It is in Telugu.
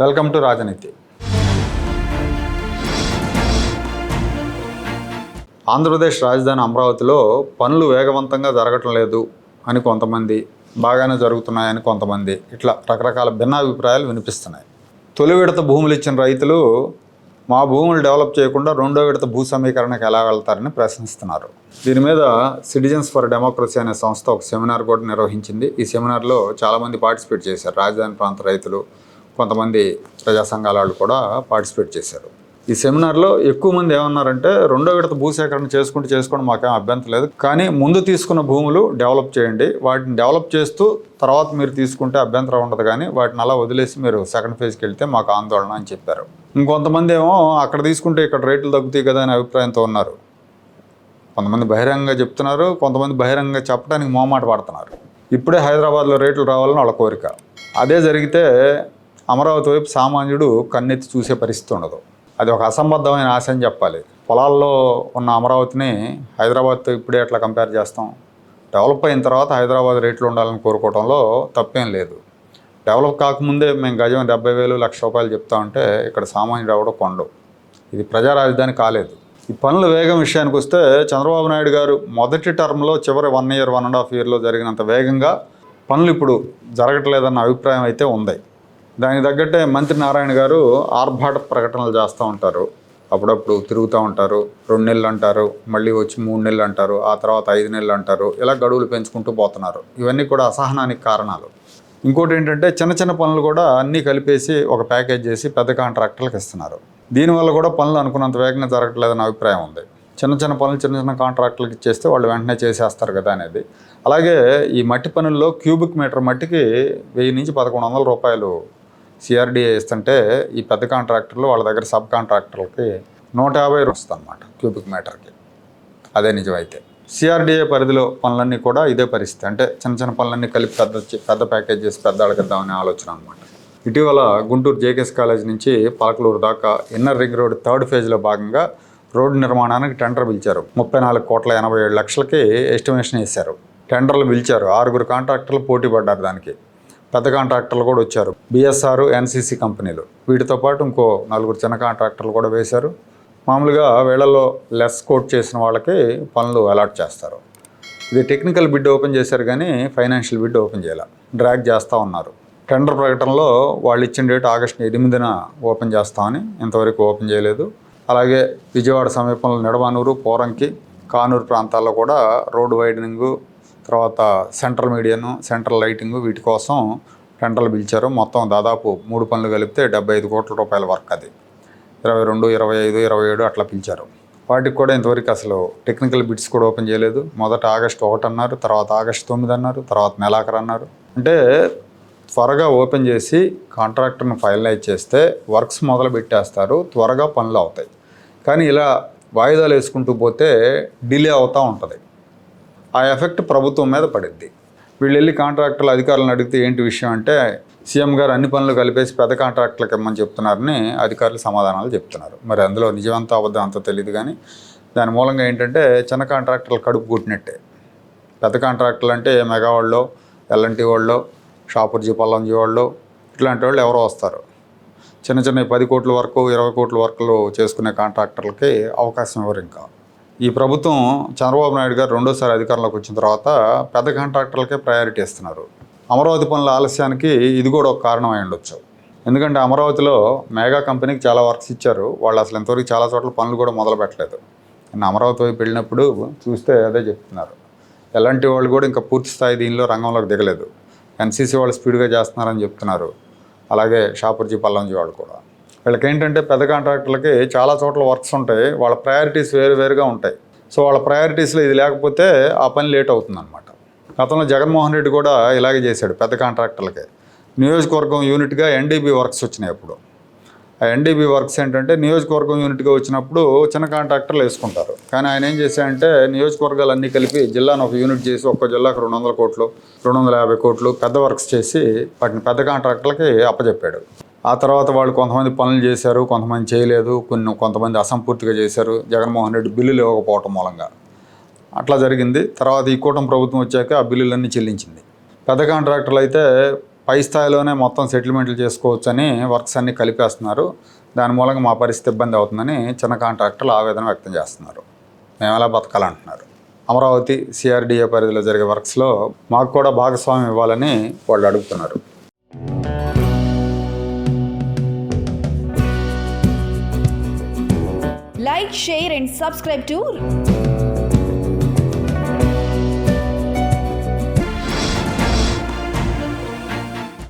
వెల్కమ్ టు రాజనీతి. ఆంధ్రప్రదేశ్ రాజధాని అమరావతిలో పనులు వేగవంతంగా జరగటం లేదు అని కొంతమంది బాగానే జరుగుతున్నాయని కొంతమంది. ఇట్లా రకరకాల భిన్నాభిప్రాయాలు వినిపిస్తున్నాయి. తొలి విడత భూములు ఇచ్చిన రైతులు మా భూములు డెవలప్ చేయకుండా రెండో విడత భూ సమీకరణకు ఎలా వెళ్తారని ప్రశ్నిస్తున్నారు. దీని మీద సిటిజన్స్ ఫర్ డెమోక్రసీ అనే సంస్థ ఒక సెమినార్ కూడా నిర్వహించింది. ఈ సెమినార్లో చాలామంది పార్టిసిపేట్ చేశారు. రాజధాని ప్రాంత రైతులు కొంతమంది ప్రజా సంఘాల వాళ్ళు కూడా పార్టిసిపేట్ చేశారు. ఈ సెమినార్లో ఎక్కువ మంది ఏమన్నారంటే రెండో విడత భూసేకరణ చేసుకుంటూ చేసుకోవడం మాకేం అభ్యంతరం లేదు. కానీ ముందు తీసుకున్న భూములు డెవలప్ చేయండి. వాటిని డెవలప్ చేస్తూ తర్వాత మీరు తీసుకుంటే అభ్యంతరం ఉండదు కానీ వాటిని అలా వదిలేసి మీరు సెకండ్ ఫేజ్కి వెళ్తే మాకు ఆందోళన అని చెప్పారు. ఇంకొంతమంది ఏమో అక్కడ తీసుకుంటే ఇక్కడ రేట్లు తగ్గుతాయి కదా అనే అభిప్రాయంతో ఉన్నారు. కొంతమంది బహిరంగంగా చెప్తున్నారు కొంతమంది బహిరంగంగా చెప్పడానికి మోమాట పడుతున్నారు. ఇప్పుడే హైదరాబాద్లో రేట్లు రావాలని వాళ్ళ కోరిక. అదే జరిగితే అమరావతి వైపు సామాన్యుడు కన్నెత్తి చూసే పరిస్థితి ఉండదు. అది ఒక అసంబద్ధమైన ఆశ అని చెప్పాలి. పొలాల్లో ఉన్న అమరావతిని హైదరాబాద్తో ఇప్పుడే ఎట్లా కంపేర్ చేస్తాం. డెవలప్ అయిన తర్వాత హైదరాబాద్ రేట్లు ఉండాలని కోరుకోవడంలో తప్పేం లేదు. డెవలప్ కాకముందే మేము గజం డెబ్బై వేలు లక్ష రూపాయలు చెప్తా ఉంటే ఇక్కడ సామాన్యుడు ఎవడో కొండవు ఇది ప్రజా రాజధాని కాలేదు. ఈ పనుల వేగం విషయానికి వస్తే చంద్రబాబు నాయుడు గారు మొదటి టర్మ్లో చివరి one year one and half ఇయర్లో జరిగినంత వేగంగా పనులు ఇప్పుడు జరగట్లేదన్న అభిప్రాయం అయితే ఉంది. దానికి తగ్గట్టే మంత్రి నారాయణ గారు ఆర్భాట ప్రకటనలు చేస్తూ ఉంటారు. అప్పుడప్పుడు తిరుగుతూ ఉంటారు. రెండు నెలలు అంటారు. మళ్ళీ వచ్చి మూడు నెలలు అంటారు. ఆ తర్వాత ఐదు నెలలు అంటారు. ఇలా గడువులు పెంచుకుంటూ పోతున్నారు. ఇవన్నీ కూడా అసహనానికి కారణాలు. ఇంకోటి ఏంటంటే చిన్న చిన్న పనులు కూడా అన్నీ కలిపేసి ఒక ప్యాకేజ్ చేసి పెద్ద కాంట్రాక్టర్లకు ఇస్తున్నారు. దీనివల్ల కూడా పనులు అనుకున్నంత వేగంగా జరగట్లేదని అభిప్రాయం ఉంది. చిన్న చిన్న పనులు చిన్న చిన్న కాంట్రాక్టులకు ఇచ్చేస్తే వాళ్ళు వెంటనే చేసేస్తారు కదా అనేది. అలాగే ఈ మట్టి పనుల్లో క్యూబిక్ మీటర్ మట్టికి వెయ్యి నుంచి పదకొండు వందల రూపాయలు సిఆర్డీఏ ఇస్తుంటే ఈ పెద్ద కాంట్రాక్టర్లు వాళ్ళ దగ్గర సబ్ కాంట్రాక్టర్లకి నూట యాభై వస్తుంది అనమాట క్యూబిక్ మీటర్కి. అదే నిజమైతే. సిఆర్డీఏ పరిధిలో పనులన్నీ కూడా ఇదే పరిస్థితి. అంటే చిన్న చిన్న పనులన్నీ కలిపి పెద్ద పెద్ద ప్యాకేజ్ చేసి పెద్ద అడగద్దామనే ఆలోచన అనమాట ఇటీవల గుంటూరు జేకేఎస్ కాలేజ్ నుంచి పాలకలూరు దాకా ఇన్నర్ రింగ్ రోడ్ థర్డ్ ఫేజ్లో భాగంగా రోడ్డు నిర్మాణానికి టెండర్ పిలిచారు. ముప్పై నాలుగు కోట్ల ఎనభై ఏడు లక్షలకి ఎస్టిమేషన్ వేశారు. టెండర్లు పిలిచారు. ఆరుగురు కాంట్రాక్టర్లు పోటీ పడ్డారు దానికి. పెద్ద కాంట్రాక్టర్లు కూడా వచ్చారు. బిఎస్ఆర్ ఎన్సీసీ కంపెనీలు. వీటితో పాటు ఇంకో నలుగురు చిన్న కాంట్రాక్టర్లు కూడా వేశారు. మామూలుగా వేళల్లో లెస్ కోట్ చేసిన వాళ్ళకి పనులు అలాట్ చేస్తారు. ఇది టెక్నికల్ బిడ్ ఓపెన్ చేశారు కానీ ఫైనాన్షియల్ బిడ్ ఓపెన్ చేయాలి. డ్రాగ్ చేస్తూ ఉన్నారు. టెండర్ ప్రకటనలో వాళ్ళు ఇచ్చిన డేట్ ఆగస్టు ఎనిమిదిన ఓపెన్ చేస్తామని ఇంతవరకు ఓపెన్ చేయలేదు. అలాగే విజయవాడ సమీపంలో నిడమానూరు పోరంకి కానూరు ప్రాంతాల్లో కూడా రోడ్డు వైడనింగు తర్వాత సెంట్రల్ మీడియాను సెంట్రల్ లైటింగ్ వీటి కోసం టెండర్లు పిలిచారు. మొత్తం దాదాపు మూడు పనులు కలిపితే డెబ్బై ఐదు కోట్ల రూపాయల వర్క్ అది. ఇరవై రెండు ఇరవై ఐదు ఇరవై ఏడు అట్లా పిలిచారు. వాటికి కూడా ఇంతవరకు అసలు టెక్నికల్ బిట్స్ కూడా ఓపెన్ చేయలేదు. మొదట ఆగస్ట్ ఒకటి అన్నారు తర్వాత ఆగస్ట్ తొమ్మిది అన్నారు తర్వాత నెలాఖరు అన్నారు. అంటే త్వరగా ఓపెన్ చేసి కాంట్రాక్టర్ని ఫైనలైజ్ చేస్తే వర్క్స్ మొదలు పెట్టేస్తారు. త్వరగా పనులు అవుతాయి. కానీ ఇలా వాయిదాలు వేసుకుంటూ పోతే డిలే అవుతూ ఉంటుంది. ఆ ఎఫెక్ట్ ప్రభుత్వం మీద పడింది వీళ్ళు వెళ్ళి కాంట్రాక్టర్ల అధికారులను అడిగితే ఏంటి విషయం అంటే సీఎం గారు అన్ని పనులు కలిపేసి పెద్ద కాంట్రాక్టులకు ఇమ్మని చెప్తున్నారని అధికారులు సమాధానాలు చెప్తున్నారు. మరి అందులో నిజమంతా అబద్ధం అంత తెలియదు కానీ దాని మూలంగా ఏంటంటే చిన్న కాంట్రాక్టర్లు కడుపు కొట్టినట్టే. పెద్ద కాంట్రాక్టర్లు అంటే మెగావాళ్ళు ఎల్ఎన్టీ వాళ్ళు షాపుర్జీ పల్లంజీ వాళ్ళు ఇట్లాంటి వాళ్ళు ఎవరో వస్తారు. చిన్న చిన్న పది కోట్ల వరకు ఇరవై కోట్ల వరకులు చేసుకునే కాంట్రాక్టర్లకి అవకాశం ఎవరు ఇంకా? ఈ ప్రభుత్వం చంద్రబాబు నాయుడు గారు రెండోసారి అధికారంలోకి వచ్చిన తర్వాత పెద్ద కాంట్రాక్టర్లకే ప్రయారిటీ ఇస్తున్నారు. అమరావతి పనుల ఆలస్యానికి ఇది కూడా ఒక కారణం అయి ఉండొచ్చు. ఎందుకంటే అమరావతిలో మెగా కంపెనీకి చాలా వర్క్స్ ఇచ్చారు. వాళ్ళు అసలు ఇంతవరకు చాలా చోట్ల పనులు కూడా మొదలు పెట్టలేదు. నిన్న అమరావతి వైపు వెళ్ళినప్పుడు చూస్తే అదే చెప్తున్నారు. ఎలాంటి వాళ్ళు కూడా ఇంకా పూర్తి స్థాయి దీనిలో రంగంలోకి దిగలేదు. ఎన్సీసీ వాళ్ళు స్పీడ్గా చేస్తున్నారని చెప్తున్నారు. అలాగే షాపూర్జీ పల్లంజీ వాళ్ళు కూడా. వీళ్ళకి ఏంటంటే పెద్ద కాంట్రాక్టర్లకి చాలా చోట్ల వర్క్స్ ఉంటాయి. వాళ్ళ ప్రయారిటీస్ వేరు వేరుగా ఉంటాయి. సో వాళ్ళ ప్రయారిటీస్లో ఇది లేకపోతే ఆ పని లేట్ అవుతుంది అనమాట గతంలో జగన్మోహన్ రెడ్డి కూడా ఇలాగే చేశాడు పెద్ద కాంట్రాక్టర్లకి. నియోజకవర్గం యూనిట్గా ఎన్డీబీ వర్క్స్ వచ్చినాయి అప్పుడు. ఆ ఎన్డీబీ వర్క్స్ ఏంటంటే నియోజకవర్గం యూనిట్గా వచ్చినప్పుడు చిన్న కాంట్రాక్టర్లు వేసుకుంటారు. కానీ ఆయన ఏం చేశాడంటే నియోజకవర్గాలన్నీ కలిపి జిల్లాను ఒక యూనిట్ చేసి ఒక్క జిల్లాకు రెండు వందల కోట్లు రెండు వందల యాభై కోట్లు పెద్ద వర్క్స్ చేసి వాటిని పెద్ద కాంట్రాక్టర్లకి అప్పచెప్పాడు ఆ తర్వాత వాళ్ళు కొంతమంది పనులు చేశారు కొంతమంది చేయలేదు కొన్ని కొంతమంది అసంపూర్తిగా చేశారు. జగన్మోహన్ రెడ్డి బిల్లులు ఇవ్వకపోవటం మూలంగా. అట్లా జరిగింది. తర్వాత ఈ కూటమి ప్రభుత్వం వచ్చాక ఆ బిల్లులన్నీ చెల్లించింది. పెద్ద కాంట్రాక్టర్లు అయితే పై స్థాయిలోనే మొత్తం సెటిల్మెంట్లు చేసుకోవచ్చని వర్క్స్ అన్నీ కలిపేస్తున్నారు. దాని మూలంగా మా పరిస్థితి ఇబ్బంది అవుతుందని చిన్న కాంట్రాక్టర్లు ఆవేదన వ్యక్తం చేస్తున్నారు. మేము ఎలా బతకాలంటున్నారు. అమరావతి సిఆర్డిఏ పరిధిలో జరిగే వర్క్స్లో మాకు కూడా భాగస్వామ్యం ఇవ్వాలని వాళ్ళు అడుగుతున్నారు. Like, share, and subscribe to